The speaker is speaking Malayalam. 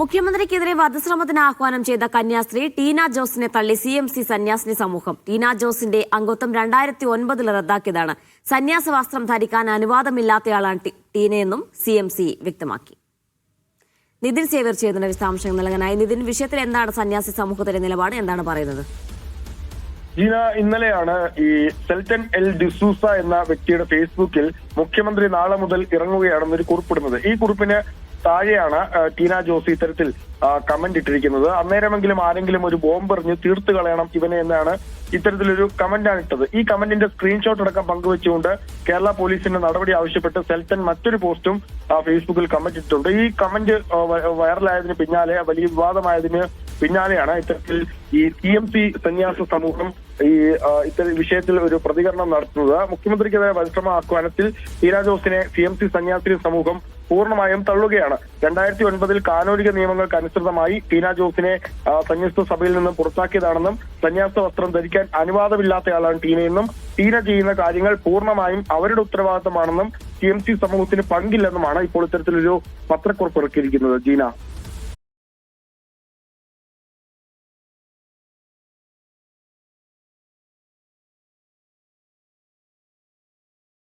മുഖ്യമന്ത്രിക്കെതിരെ വധശ്രമത്തിന് ആഹ്വാനം ചെയ്ത കന്യാസ്ത്രീ ടീന ജോസിനെ തള്ളി സി എം സി സന്യാസിനി സമൂഹം. ടീന ജോസിന്റെ അംഗത്വം രണ്ടായിരത്തി ഒൻപതിൽ റദ്ദാക്കിയതാണ്. സന്യാസ വസ്ത്രം ധരിക്കാൻ അനുവാദമില്ലാത്തയാളാണ് ടീനയെന്നും സി എം സി വ്യക്തമാക്കി. നിതിൻ സേവർ ചെയ്യുന്ന വിശദാംശങ്ങൾ നൽകാനായി. നിതിൻ വിഷയത്തിൽ എന്താണ് സന്യാസി സമൂഹത്തിന്റെ നിലപാട്? എന്താണ് പറയുന്നത്? ജീന ഇന്നലെയാണ് ഈ സെൽറ്റൻ എൽ ഡിസൂസ എന്ന വ്യക്തിയുടെ ഫേസ്ബുക്കിൽ മുഖ്യമന്ത്രി നാളെ മുതൽ ഇറങ്ങുകയാണെന്നൊരു കുറിപ്പിടുന്നത് ഈ കുറിപ്പിന് താഴെയാണ് ടീന ജോസ് ഇത്തരത്തിൽ കമന്റ് ഇട്ടിരിക്കുന്നത്. അന്നേരമെങ്കിലും ആരെങ്കിലും ഒരു ബോംബ് എറിഞ്ഞ് തീർത്തു കളയണം ഇവനെ എന്നാണ് ഇത്തരത്തിലൊരു കമന്റാണ് ഇട്ടത്. ഈ കമന്റിന്റെ സ്ക്രീൻഷോട്ട് അടക്കം പങ്കുവെച്ചുകൊണ്ട് കേരള പോലീസിന്റെ നടപടി ആവശ്യപ്പെട്ട് സെൽത്തൻ മറ്റൊരു പോസ്റ്റും ഫേസ്ബുക്കിൽ കമന്റ് ഇട്ടിട്ടുണ്ട്. ഈ കമന്റ് വൈറലായതിന് പിന്നാലെ വലിയ വിവാദമായതിന് പിന്നാലെയാണ് ഇത്തരത്തിൽ ഈ സി എം സി സന്യാസ സമൂഹം ഈ ഇത്തരം വിഷയത്തിൽ ഒരു പ്രതികരണം നടത്തുന്നത്. മുഖ്യമന്ത്രിക്കെതിരെ പരിശ്രമ ആഹ്വാനത്തിൽ ഹീരാ ജോസിനെ സി എം സി സന്യാസി സമൂഹം പൂർണമായും തള്ളുകയാണ്. രണ്ടായിരത്തി ഒൻപതിൽ കാനോലിക നിയമങ്ങൾക്ക് അനുസൃതമായി ടീന ജോസിനെ സന്യസ്ത സഭയിൽ നിന്നും പുറത്താക്കിയതാണെന്നും സന്യാസ വസ്ത്രം ധരിക്കാൻ അനുവാദമില്ലാത്തയാളാണ് ടീനയെന്നും ടീന ചെയ്യുന്ന കാര്യങ്ങൾ പൂർണമായും അവരുടെ ഉത്തരവാദിത്തമാണെന്നും ടി എം സി സമൂഹത്തിന് പങ്കില്ലെന്നുമാണ് ഇപ്പോൾ ഇത്തരത്തിലൊരു പത്രക്കുറിപ്പ് ഇറക്കിയിരിക്കുന്നത്. ജീന.